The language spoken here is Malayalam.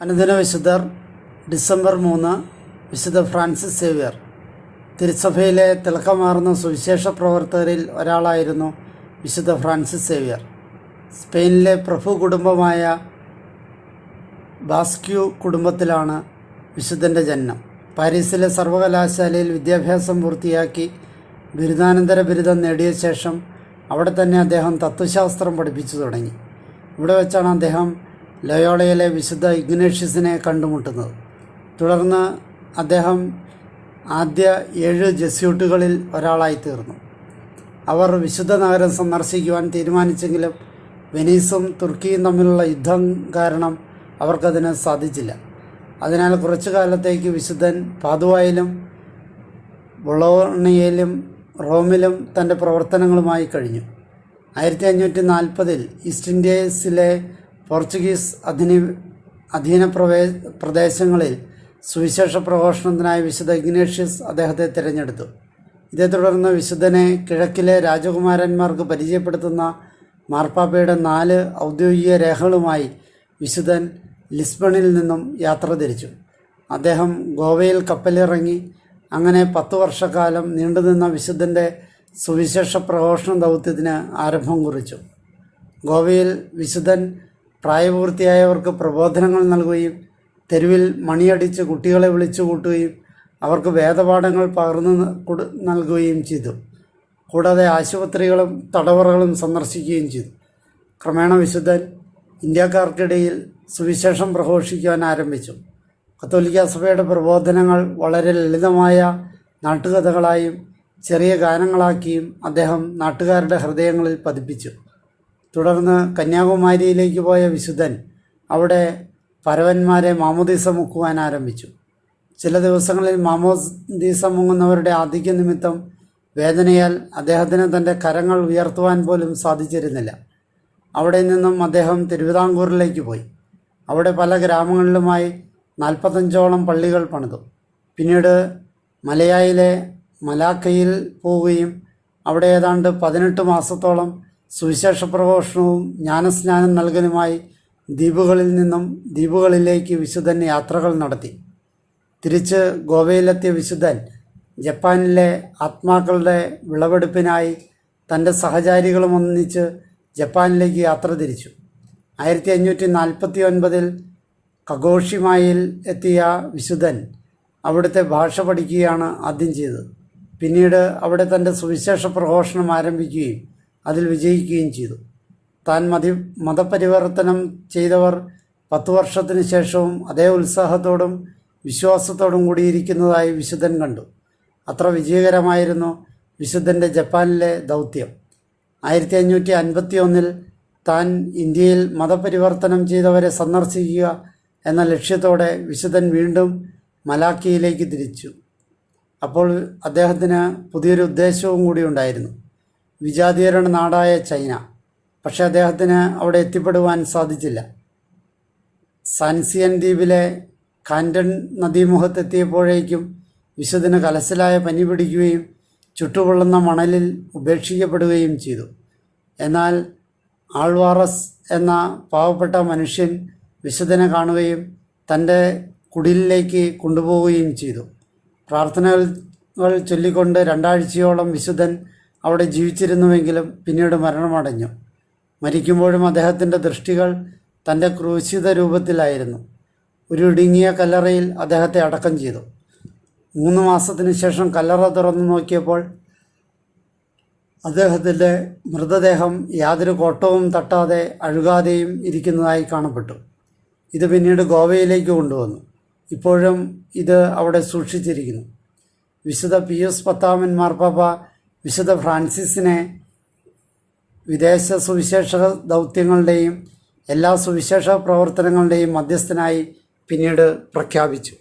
അനുദിന വിശുദ്ധർ ഡിസംബർ മൂന്ന് വിശുദ്ധ ഫ്രാൻസിസ് സേവ്യർ. തിരുസഭയിലെ തിളക്കമാർന്ന സുവിശേഷ പ്രവർത്തകരിൽ ഒരാളായിരുന്നു വിശുദ്ധ ഫ്രാൻസിസ് സേവ്യർ. സ്പെയിനിലെ പ്രഭു കുടുംബമായ ബാസ്ക്യു കുടുംബത്തിലാണ് വിശുദ്ധന്റെ ജന്മം പാരീസിലെ സർവകലാശാലയിൽ വിദ്യാഭ്യാസം പൂർത്തിയാക്കി ബിരുദാനന്തര ബിരുദം നേടിയ ശേഷം അവിടെ തന്നെ അദ്ദേഹം തത്വശാസ്ത്രം പഠിപ്പിച്ചു തുടങ്ങി. ഇവിടെ വെച്ചാണ് അദ്ദേഹം ലയോളയിലെ വിശുദ്ധ ഇഗ്നേഷ്യസിനെ കണ്ടുമുട്ടുന്നത്. തുടർന്ന് അദ്ദേഹം ആദ്യ ഏഴ് ജസ്യൂട്ടുകളിൽ ഒരാളായി തീർന്നു അവർ വിശുദ്ധ നഗരം സന്ദർശിക്കുവാൻ തീരുമാനിച്ചെങ്കിലും വെനീസും തുർക്കിയും തമ്മിലുള്ള യുദ്ധം കാരണം അവർക്കതിന് സാധിച്ചില്ല. അതിനാൽ കുറച്ചു കാലത്തേക്ക് വിശുദ്ധൻ പാതുവായിലും ബൊളോണിയയിലും റോമിലും തന്റെ പ്രവർത്തനങ്ങളുമായി കഴിഞ്ഞു. ആയിരത്തി അഞ്ഞൂറ്റി നാൽപ്പതിൽ ഈസ്റ്റ് ഇന്ത്യസിലെ പോർച്ചുഗീസ് അധിനി അധീന പ്രവേ പ്രദേശങ്ങളിൽ സുവിശേഷ പ്രഘോഷണത്തിനായി വിശുദ്ധ ഇഗ്നേഷ്യസ് അദ്ദേഹത്തെ തിരഞ്ഞെടുത്തു. ഇതേ തുടർന്ന് വിശുദ്ധനെ കിഴക്കിലെ രാജകുമാരന്മാർക്ക് പരിചയപ്പെടുത്തുന്ന മാർപ്പാപ്പയുടെ നാല് ഔദ്യോഗിക രേഖകളുമായി വിശുദ്ധൻ ലിസ്ബണിൽ നിന്നും യാത്ര തിരിച്ചു. അദ്ദേഹം ഗോവയിൽ കപ്പലിറങ്ങി അങ്ങനെ പത്തു വർഷക്കാലം നീണ്ടുനിന്ന വിശുദ്ധന്റെ സുവിശേഷ പ്രഘോഷണ ദൗത്യത്തിന് ആരംഭം കുറിച്ചു. ഗോവയിൽ വിശുദ്ധൻ പ്രായപൂർത്തിയായവർക്ക് പ്രബോധനങ്ങൾ നൽകുകയും തെരുവിൽ മണിയടിച്ച് കുട്ടികളെ വിളിച്ചു കൂട്ടുകയും അവർക്ക് വേദപാഠങ്ങൾ പകർന്നു കൊടു- നൽകുകയും ചെയ്തു. കൂടാതെ ആശുപത്രികളും തടവറകളും സന്ദർശിക്കുകയും ചെയ്തു. ക്രമേണ വിശുദ്ധൻ ഇന്ത്യക്കാർക്കിടയിൽ സുവിശേഷം പ്രഘോഷിക്കുവാൻ ആരംഭിച്ചു. കത്തോലിക്ക സഭയുടെ പ്രബോധനങ്ങൾ വളരെ ലളിതമായ നാട്ടുകഥകളായും ചെറിയ ഗാനങ്ങളാക്കിയും അദ്ദേഹം നാട്ടുകാരുടെ ഹൃദയങ്ങളിൽ പതിപ്പിച്ചു. തുടർന്ന് കന്യാകുമാരിയിലേക്ക് പോയ വിശുദ്ധൻ അവിടെ പരവന്മാരെ മാമോദീസ മുക്കുവാൻ ആരംഭിച്ചു. ചില ദിവസങ്ങളിൽ മാമോദീസ മുങ്ങുന്നവരുടെ ആധിക്യ നിമിത്തം വേദനയാൽ അദ്ദേഹത്തിന് തന്റെ കരങ്ങൾ ഉയർത്തുവാൻ പോലും സാധിച്ചിരുന്നില്ല. അവിടെ നിന്നും അദ്ദേഹം തിരുവിതാംകൂറിലേക്ക് പോയി. അവിടെ പല ഗ്രാമങ്ങളിലുമായി നാൽപ്പത്തഞ്ചോളം പള്ളികൾ പണിതു. പിന്നീട് മലയായിലെ മലാക്കയിൽ പോവുകയും അവിടെ ഏതാണ്ട് പതിനെട്ട് മാസത്തോളം സുവിശേഷ പ്രഘോഷണവും ജ്ഞാനസ്നാനം നൽകലുമായി ദ്വീപുകളിൽ നിന്നും ദ്വീപുകളിലേക്ക് വിശുദ്ധൻ യാത്രകൾ നടത്തി. തിരിച്ച് ഗോവയിലെത്തിയ വിശുദ്ധൻ ജപ്പാനിലെ ആത്മാക്കളുടെ വിളവെടുപ്പിനായി തന്റെ സഹചാരികളും ഒന്നിച്ച് ജപ്പാനിലേക്ക് യാത്ര തിരിച്ചു. ആയിരത്തി അഞ്ഞൂറ്റി നാൽപ്പത്തി ഒൻപതിൽ കഗോഷിമായിൽ എത്തിയ വിശുദ്ധൻ അവിടുത്തെ ഭാഷ പഠിക്കുകയാണ് ആദ്യം ചെയ്തത്. പിന്നീട് അവിടെ തന്റെ സുവിശേഷ പ്രഘോഷണം ആരംഭിക്കുകയും അതിൽ വിജയിക്കുകയും ചെയ്തു. താൻ മതി മതപരിവർത്തനം ചെയ്തവർ പത്തു വർഷത്തിന് ശേഷവും അതേ ഉത്സാഹത്തോടും വിശ്വാസത്തോടും കൂടിയിരിക്കുന്നതായി വിശുദ്ധൻ കണ്ടു. അത്ര വിജയകരമായിരുന്നു വിശുദ്ധന്റെ ജപ്പാനിലെ ദൗത്യം. ആയിരത്തി അഞ്ഞൂറ്റി അൻപത്തി ഒന്നിൽ താൻ ഇന്ത്യയിൽ മതപരിവർത്തനം ചെയ്തവരെ സന്ദർശിക്കുക എന്ന ലക്ഷ്യത്തോടെ വിശുദ്ധൻ വീണ്ടും മലാക്കിയിലേക്ക് തിരിച്ചു. അപ്പോൾ അദ്ദേഹത്തിന് പുതിയൊരു ഉദ്ദേശവും കൂടി ഉണ്ടായിരുന്നു. വിജാതീയരുടെ നാടായ ചൈന. പക്ഷേ അദ്ദേഹത്തിന് അവിടെ എത്തിപ്പെടുവാൻ സാധിച്ചില്ല. സാൻസിയൻ ദ്വീപിലെ കാൻഡൻ നദീമുഖത്തെത്തിയപ്പോഴേക്കും വിശുദ്ധന് കലശലായ പനി പിടിക്കുകയും ചുട്ടുപൊള്ളുന്ന മണലിൽ ഉപേക്ഷിക്കപ്പെടുകയും ചെയ്തു. എന്നാൽ ആൾവാറസ് എന്ന പാവപ്പെട്ട മനുഷ്യൻ വിശുദ്ധനെ കാണുകയും തന്റെ കുടിലിലേക്ക് കൊണ്ടുപോവുകയും ചെയ്തു. പ്രാർത്ഥനകൾ ചൊല്ലിക്കൊണ്ട് രണ്ടാഴ്ചയോളം വിശുദ്ധൻ അവിടെ ജീവിച്ചിരുന്നുവെങ്കിലും പിന്നീട് മരണമടഞ്ഞു. മരിക്കുമ്പോഴും അദ്ദേഹത്തിന്റെ ദൃഷ്ടികൾ തന്റെ ക്രൂശിത രൂപത്തിലായിരുന്നു. ഒരു ഇടുങ്ങിയ കല്ലറയിൽ അദ്ദേഹത്തെ അടക്കം ചെയ്തു. മൂന്ന് മാസത്തിന് ശേഷം കല്ലറ തുറന്നു നോക്കിയപ്പോൾ അദ്ദേഹത്തിന്റെ മൃതദേഹം യാതൊരു കോട്ടവും തട്ടാതെ അഴുകാതെയും ഇരിക്കുന്നതായി കാണപ്പെട്ടു. ഇത് പിന്നീട് ഗോവയിലേക്ക് കൊണ്ടുവന്നു. ഇപ്പോഴും ഇത് അവിടെ സൂക്ഷിച്ചിരിക്കുന്നു. വിശുദ്ധ പി എസ് പത്താമൻ മാർപ്പാപ്പ വിശുദ്ധ ഫ്രാൻസിസിനെ വിദേശ സുവിശേഷ ദൗത്യങ്ങളുടെയും എല്ലാ സുവിശേഷ പ്രവർത്തനങ്ങളുടെയും മധ്യസ്ഥനായി പിന്നീട് പ്രഖ്യാപിച്ചു.